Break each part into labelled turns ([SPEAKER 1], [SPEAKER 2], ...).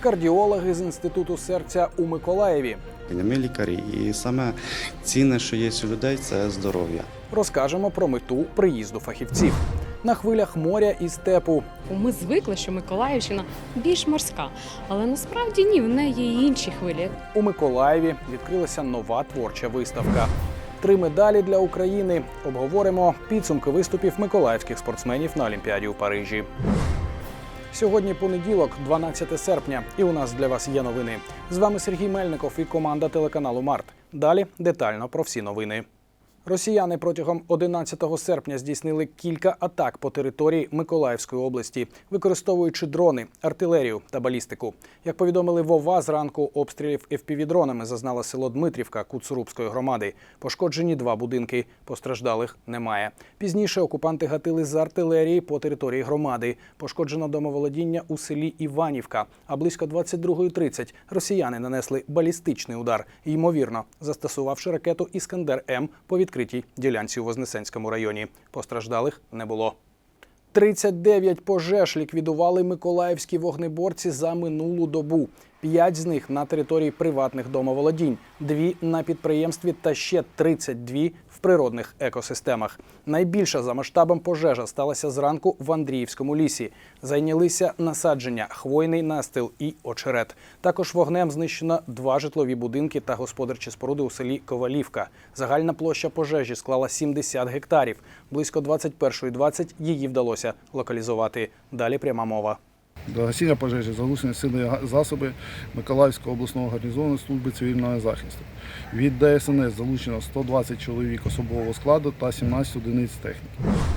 [SPEAKER 1] кардіологи з інституту серця у Миколаєві.
[SPEAKER 2] Ми лікарі, і саме цінне, що є у людей, це здоров'я.
[SPEAKER 1] Розкажемо про мету приїзду фахівців на хвилях моря і степу.
[SPEAKER 3] Ми звикли, що Миколаївщина більш морська, але насправді ні, в неї є інші хвилі.
[SPEAKER 1] У Миколаєві відкрилася нова творча виставка. Три медалі для України. Обговоримо підсумки виступів миколаївських спортсменів на Олімпіаді у Парижі. Сьогодні понеділок, 12 серпня, і у нас для вас є новини. З вами Сергій Мельников і команда телеканалу Март. Далі детально про всі новини. Росіяни протягом 11 серпня здійснили кілька атак по території Миколаївської області, використовуючи дрони, артилерію та балістику. Як повідомили Вова, зранку обстрілів FPV-дронами зазнало село Дмитрівка Куцурубської громади. Пошкоджені два будинки. Постраждалих немає. Пізніше окупанти гатили з артилерії по території громади. Пошкоджено домоволодіння у селі Іванівка. А близько 22.30 росіяни нанесли балістичний удар, ймовірно, застосувавши ракету Іскандер М по відкритій ділянці у Вознесенському районі. Постраждалих не було. 39 пожеж ліквідували миколаївські вогнеборці за минулу добу. П'ять з них на території приватних домоволодінь, дві на підприємстві та ще 32 в природних екосистемах. Найбільша за масштабом пожежа сталася зранку в Андріївському лісі. Зайнялися насадження, хвойний настил і очерет. Також вогнем знищено два житлові будинки та господарчі споруди у селі Ковалівка. Загальна площа пожежі склала 70 гектарів. Близько 21.20 її вдалося локалізувати. Далі пряма мова.
[SPEAKER 4] До гасіння пожежі залучені сили засоби Миколаївського обласного гарнізону служби цивільного захисту. Від ДСНС залучено 120 чоловік особового складу та 17 одиниць техніки.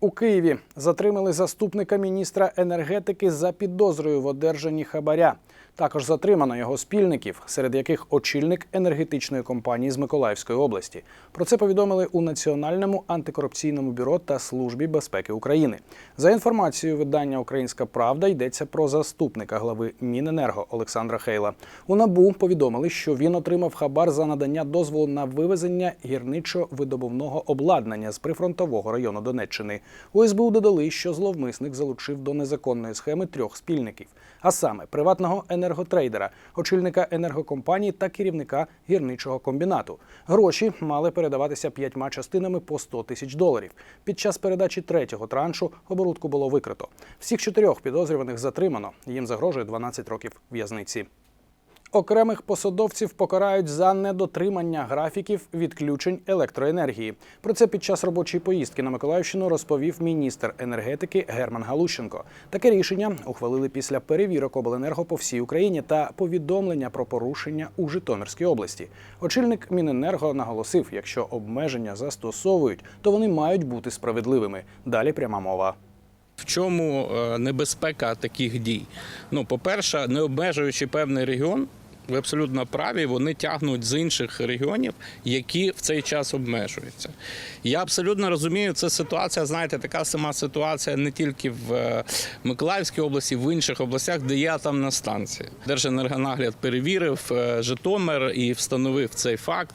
[SPEAKER 1] У Києві затримали заступника міністра енергетики за підозрою в одержанні хабаря. Також затримано його спільників, серед яких очільник енергетичної компанії з Миколаївської області. Про це повідомили у Національному антикорупційному бюро та службі безпеки України. За інформацією видання Українська Правда йдеться про заступника глави Міненерго Олександра Хейла. У набу повідомили, що він отримав хабар за надання дозволу на вивезення гірничо-видобувного обладнання з прифронтового району Донеччини. У СБУ додали, що зловмисник залучив до незаконної схеми трьох спільників, а саме приватного енерготрейдера, очільника енергокомпанії та керівника гірничого комбінату. Гроші мали передаватися п'ятьма частинами по 100 тисяч доларів. Під час передачі третього траншу оборудку було викрито. Всіх чотирьох підозрюваних затримано. Їм загрожує 12 років в'язниці. Окремих посадовців покарають за недотримання графіків відключень електроенергії. Про це під час робочої поїздки на Миколаївщину розповів міністр енергетики Герман Галущенко. Таке рішення ухвалили після перевірок обленерго по всій Україні та повідомлення про порушення у Житомирській області. Очільник Міненерго наголосив, якщо обмеження застосовують, то вони мають бути справедливими. Далі пряма мова.
[SPEAKER 5] В чому е, небезпека таких дій? Ну, по-перше, не обмежуючи певний регіон, ви абсолютно праві, вони тягнуть з інших регіонів, які в цей час обмежуються. Я абсолютно розумію, це ситуація, знаєте, така сама ситуація не тільки в е, Миколаївській області, в інших областях, де є атомна станція. Держенергонагляд перевірив е, Житомир і встановив цей факт.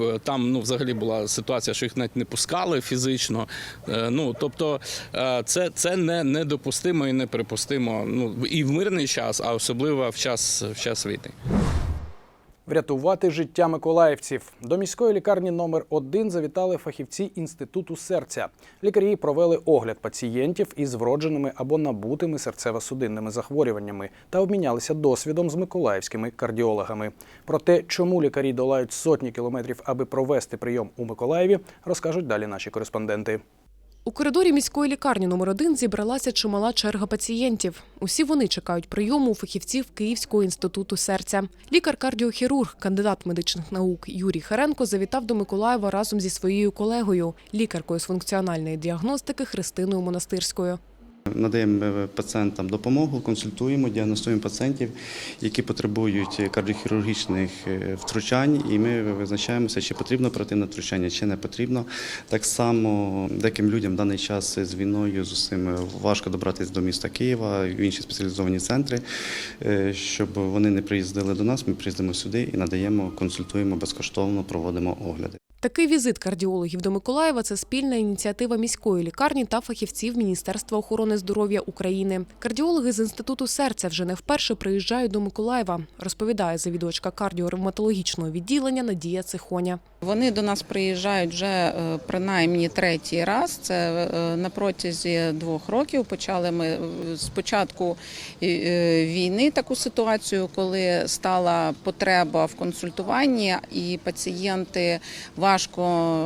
[SPEAKER 5] Е, Там ну, взагалі була ситуація, що їх навіть не пускали фізично. Ну, тобто, це, це не, недопустимо і неприпустимо ну, і в мирний час, а особливо в час, в час війни.
[SPEAKER 1] Врятувати життя миколаївців до міської лікарні номер 1 завітали фахівці інституту серця. Лікарі провели огляд пацієнтів із вродженими або набутими серцево-судинними захворюваннями та обмінялися досвідом з миколаївськими кардіологами. Про те, чому лікарі долають сотні кілометрів, аби провести прийом у Миколаєві, розкажуть далі наші кореспонденти.
[SPEAKER 6] У коридорі міської лікарні номер 1 зібралася чимала черга пацієнтів. Усі вони чекають прийому у фахівців Київського інституту серця. Лікар-кардіохірург, кандидат медичних наук Юрій Харенко завітав до Миколаєва разом зі своєю колегою, лікаркою з функціональної діагностики Христиною Монастирською.
[SPEAKER 2] Надаємо е, пацієнтам допомогу, консультуємо, діагностуємо пацієнтів, які потребують кардіохірургічних е, втручань, і ми визначаємося, чи потрібно оперативне втручання, чи не потрібно. Так само деяким людям в даний час з війною з усім важко добратися до міста Києва, в інші спеціалізовані центри, Е, щоб вони не приїздили до нас. Ми приїздимо сюди і надаємо, консультуємо безкоштовно, проводимо огляди.
[SPEAKER 6] Такий візит кардіологів до Миколаєва це спільна ініціатива міської лікарні та фахівців Міністерства охорони здоров'я України. Кардіологи з інституту серця вже не вперше приїжджають до Миколаєва, розповідає завідувачка кардіоревматологічного відділення Надія Цихоня.
[SPEAKER 7] Вони до нас приїжджають вже е, принаймні третій раз. Це е, на протязі двох років. Почали ми е, з початку е, війни таку ситуацію, коли стала потреба в консультуванні, і пацієнти важко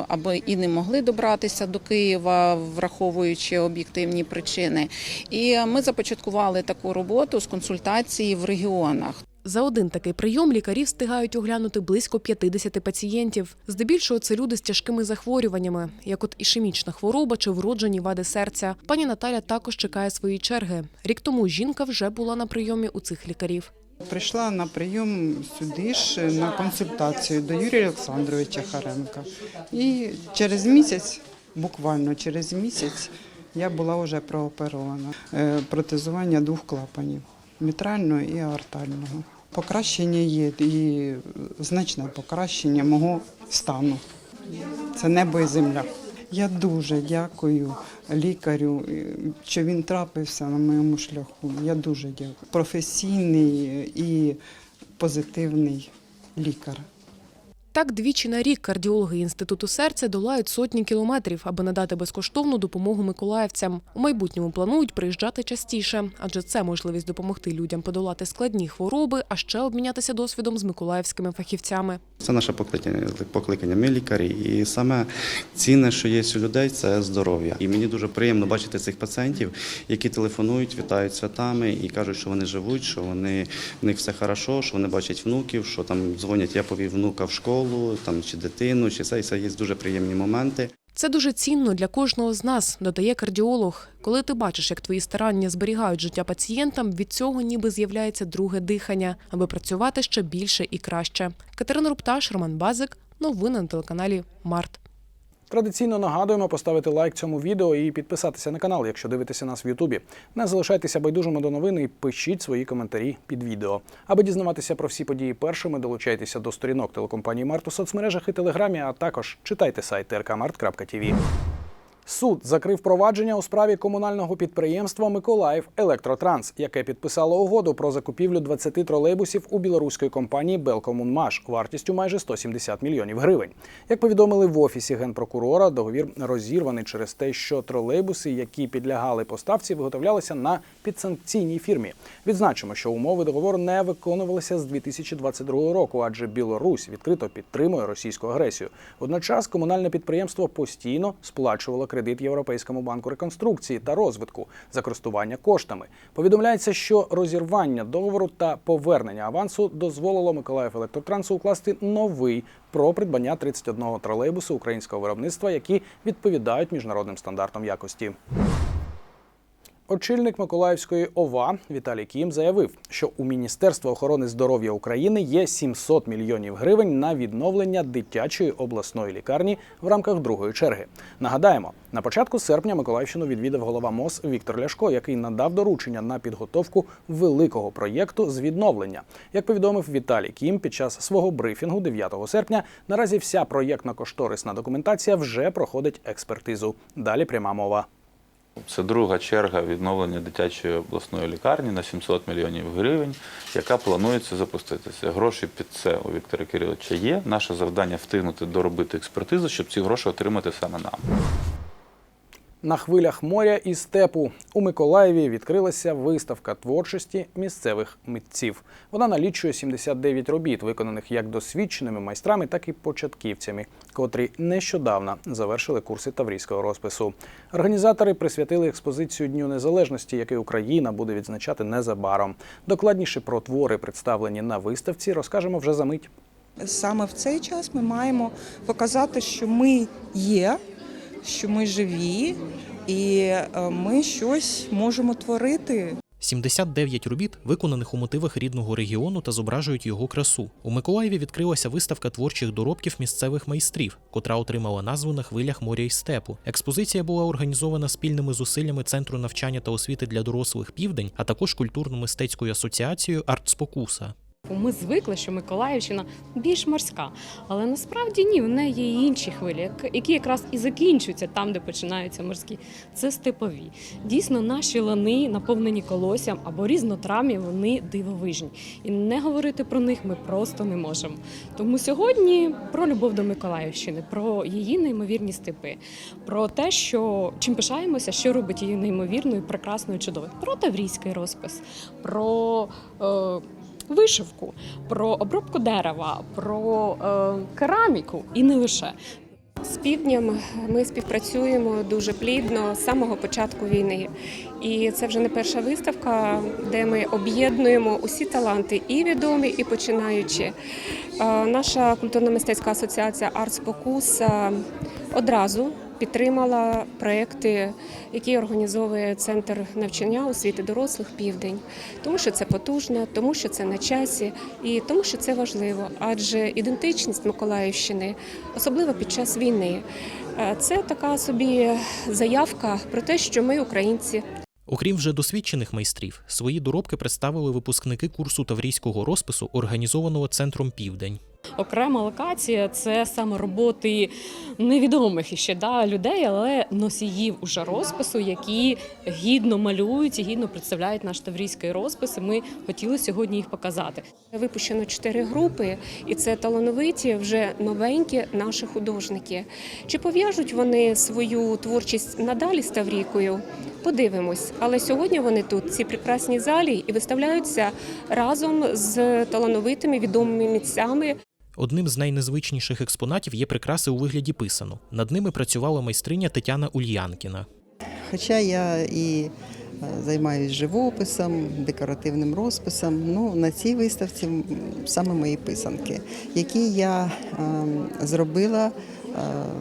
[SPEAKER 7] або і не могли добратися до Києва, враховуючи об'єктивні причини. І ми започаткували таку роботу з консультації в регіонах.
[SPEAKER 6] За один такий прийом лікарі встигають оглянути близько 50 пацієнтів. Здебільшого це люди з тяжкими захворюваннями, як от ішемічна хвороба чи вроджені вади серця. Пані Наталя також чекає свої черги. Рік тому жінка вже була на прийомі у цих лікарів.
[SPEAKER 8] Прийшла на прийом сюди ж на консультацію до Юрія Олександровича Харемка. І через місяць, буквально через місяць, я була вже прооперована. Е, Протезування двох клапанів мітрального і аортального. Покращення є і значне покращення мого стану. Це небо і земля. Я дуже дякую лікарю, що він трапився на моєму шляху. Я дуже дякую. Професійний і позитивний лікар.
[SPEAKER 6] Так, двічі на рік кардіологи інституту серця долають сотні кілометрів, аби надати безкоштовну допомогу миколаївцям. У майбутньому планують приїжджати частіше, адже це можливість допомогти людям подолати складні хвороби, а ще обмінятися досвідом з миколаївськими фахівцями.
[SPEAKER 2] Це наше покликання, покликання. Ми лікарі. І саме цінне, що є у людей, це здоров'я. І мені дуже приємно бачити цих пацієнтів, які телефонують, вітають святами і кажуть, що вони живуть, що вони в них все хорошо, що вони бачать внуків, що там дзвонять, я повів внука в школу, там чи дитину, чи це і це є дуже приємні моменти.
[SPEAKER 6] Це дуже цінно для кожного з нас, додає кардіолог. Коли ти бачиш, як твої старання зберігають життя пацієнтам, від цього ніби з'являється друге дихання, аби працювати ще більше і краще. Катерина Рупташ, Роман Базик. Новини на телеканалі Март.
[SPEAKER 1] Традиційно нагадуємо поставити лайк цьому відео і підписатися на канал, якщо дивитеся нас в Ютубі. Не залишайтеся байдужими до новин і пишіть свої коментарі під відео. Аби дізнаватися про всі події першими, долучайтеся до сторінок телекомпанії Март у соцмережах і телеграмі, а також читайте сайт rkmart.tv. Суд закрив провадження у справі комунального підприємства Миколаїв Електротранс, яке підписало угоду про закупівлю 20 тролейбусів у білоруської компанії Белкомунмаш вартістю майже 170 мільйонів гривень. Як повідомили в офісі генпрокурора, договір розірваний через те, що тролейбуси, які підлягали поставці, виготовлялися на підсанкційній фірмі. Відзначимо, що умови договору не виконувалися з 2022 року, адже Білорусь відкрито підтримує російську агресію. Водночас комунальне підприємство постійно сплачувало кредит Європейському банку реконструкції та розвитку за користування коштами. Повідомляється, що розірвання договору та повернення авансу дозволило Миколаїв електротрансу укласти новий про придбання 31 тролейбусу українського виробництва, які відповідають міжнародним стандартам якості. Очільник Миколаївської ОВА Віталій Кім заявив, що у Міністерства охорони здоров'я України є 700 мільйонів гривень на відновлення дитячої обласної лікарні в рамках другої черги. Нагадаємо, на початку серпня Миколаївщину відвідав голова МОЗ Віктор Ляшко, який надав доручення на підготовку великого проєкту з відновлення. Як повідомив Віталій Кім під час свого брифінгу 9 серпня, наразі вся проєктна-кошторисна документація вже проходить експертизу. Далі пряма мова.
[SPEAKER 9] Це друга черга відновлення дитячої обласної лікарні на 700 мільйонів гривень, яка планується запуститися. Гроші під це у Віктора Кириловича є. Наше завдання встигнути доробити експертизу, щоб ці гроші отримати саме нам.
[SPEAKER 1] На хвилях моря і степу у Миколаєві відкрилася виставка творчості місцевих митців. Вона налічує 79 робіт, виконаних як досвідченими майстрами, так і початківцями, котрі нещодавно завершили курси таврійського розпису. Організатори присвятили експозицію Дню Незалежності, який Україна буде відзначати незабаром. Докладніше про твори, представлені на виставці, розкажемо вже за мить.
[SPEAKER 10] Саме в цей час ми маємо показати, що ми є, що ми живі, і е, ми щось можемо творити.
[SPEAKER 11] 79 робіт, виконаних у мотивах рідного регіону та зображують його красу. У Миколаєві відкрилася виставка творчих доробків місцевих майстрів, котра отримала назву на хвилях моря й степу. Експозиція була організована спільними зусиллями Центру навчання та освіти для дорослих Південь, а також культурно-мистецькою асоціацією Артспокуса.
[SPEAKER 3] Ми звикли, що Миколаївщина більш морська, але насправді ні, в неї є інші хвилі, які якраз і закінчуються там, де починаються морські. Це степові. Дійсно, наші лани, наповнені колоссям або різнотрав'я, вони дивовижні. І не говорити про них ми просто не можемо. Тому сьогодні про любов до Миколаївщини, про її неймовірні степи, про те, що чим пишаємося, що робить її неймовірною, прекрасною, чудовою. Про таврійський розпис, про. Е, вишивку, про обробку дерева, про е, кераміку і не лише.
[SPEAKER 12] З півднем ми співпрацюємо дуже плідно з самого початку війни. І це вже не перша виставка, де ми об'єднуємо усі таланти, і відомі, і починаючі. Е, Наша культурно-мистецька асоціація «Артспокус» одразу підтримала проекти, які організовує центр навчання освіти дорослих Південь, тому що це потужно, тому що це на часі і тому, що це важливо. Адже ідентичність Миколаївщини, особливо під час війни, е, це така собі заявка про те, що ми українці.
[SPEAKER 11] Окрім вже досвідчених майстрів, свої доробки представили випускники курсу таврійського розпису, організованого центром Південь.
[SPEAKER 3] Окрема локація це саме роботи невідомих іще да, людей, але носіїв уже розпису, які гідно малюють і гідно представляють наш таврійський розпис. І ми хотіли сьогодні їх показати.
[SPEAKER 12] Випущено чотири групи, і це талановиті вже новенькі наші художники. Чи пов'яжуть вони свою творчість надалі з Таврійкою? Подивимось. Але сьогодні вони тут, в цій прекрасній залі, і виставляються разом з талановитими відомими митцями.
[SPEAKER 11] Одним з найнезвичніших експонатів є прикраси у вигляді писану. Над ними працювала майстриня Тетяна Ульянкіна.
[SPEAKER 13] Хоча я і е, займаюся живописом, декоративним розписом, ну на цій виставці саме мої писанки, які я ем, зробила е,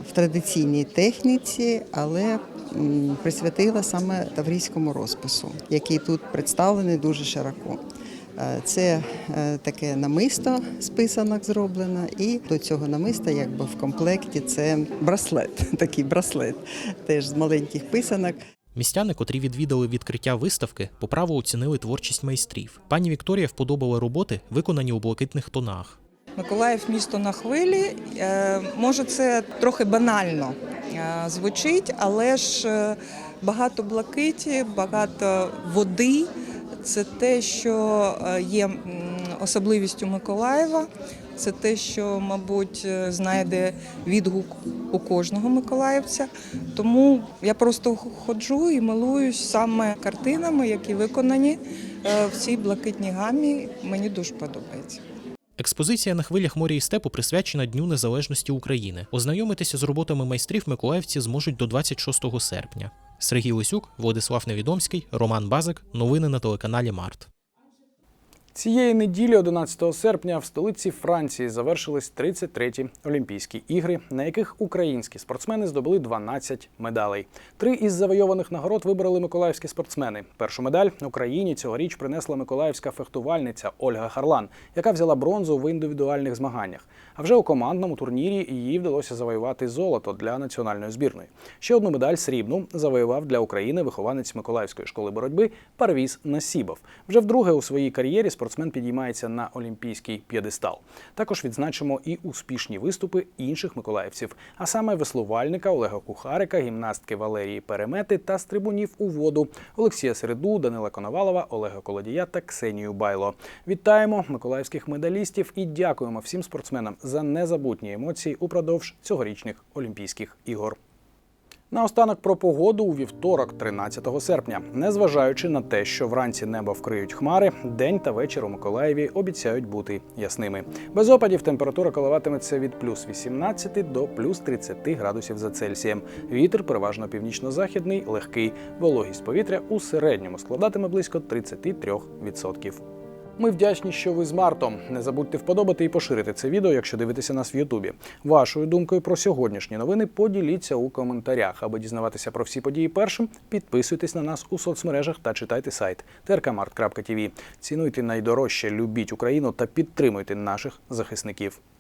[SPEAKER 13] в традиційній техніці, але присвятила саме таврійському розпису, який тут представлений дуже широко. Е, Це е, таке намисто з писанок зроблено, і до цього намиста, якби в комплекті, це браслет, такий браслет, теж з маленьких писанок.
[SPEAKER 11] Містяни, котрі відвідали відкриття виставки, по праву оцінили творчість майстрів. Пані Вікторія вподобала роботи, виконані у блакитних тонах.
[SPEAKER 10] Миколаїв місто на хвилі. Е, Може, це трохи банально звучить, але ж багато блакиті, багато води. Це те, що е, є особливістю Миколаєва. Це те, що, мабуть, е, знайде відгук у кожного миколаївця. Тому я просто ходжу і милуюсь саме картинами, які виконані е, в цій блакитній гамі. Мені дуже подобається.
[SPEAKER 11] Експозиція на хвилях моря і степу присвячена Дню Незалежності України. Ознайомитися з роботами майстрів миколаївці зможуть до 26 серпня. Сергій Лисюк, Владислав Невідомський, Роман Базик. Новини на телеканалі Март.
[SPEAKER 1] Цієї неділі, 11 серпня, в столиці Франції завершились 33-ті Олімпійські ігри, на яких українські спортсмени здобули 12 медалей. Три із завойованих нагород вибрали миколаївські спортсмени. Першу медаль Україні цьогоріч принесла миколаївська фехтувальниця Ольга Харлан, яка взяла бронзу в індивідуальних змаганнях. А вже у командному турнірі їй вдалося завоювати золото для національної збірної. Ще одну медаль срібну завоював для України вихованець Миколаївської школи боротьби Парвіз Насібов. Вже вдруге у своїй кар'єрі спортсмен підіймається на олімпійський п'єдестал. Також відзначимо і успішні виступи інших миколаївців, а саме веслувальника Олега Кухарика, гімнастки Валерії Перемети та стрибунів у воду Олексія Середу, Данила Коновалова, Олега Колодія та Ксенію Байло. Вітаємо миколаївських медалістів і дякуємо всім спортсменам за незабутні емоції упродовж цьогорічних Олімпійських ігор. Наостанок про погоду у вівторок, 13 серпня. Незважаючи на те, що вранці небо вкриють хмари, день та вечір у Миколаєві обіцяють бути ясними. Без опадів температура коливатиметься від плюс 18 до плюс 30 градусів за Цельсієм. Вітер переважно північно-західний, легкий. Вологість повітря у середньому складатиме близько 33%. Ми вдячні, що ви з Мартом. Не забудьте вподобати і поширити це відео, якщо дивитеся нас в Ютубі. Вашою думкою про сьогоднішні новини поділіться у коментарях. Аби дізнаватися про всі події першим, підписуйтесь на нас у соцмережах та читайте сайт trkmart.tv. Цінуйте найдорожче, любіть Україну та підтримуйте наших захисників.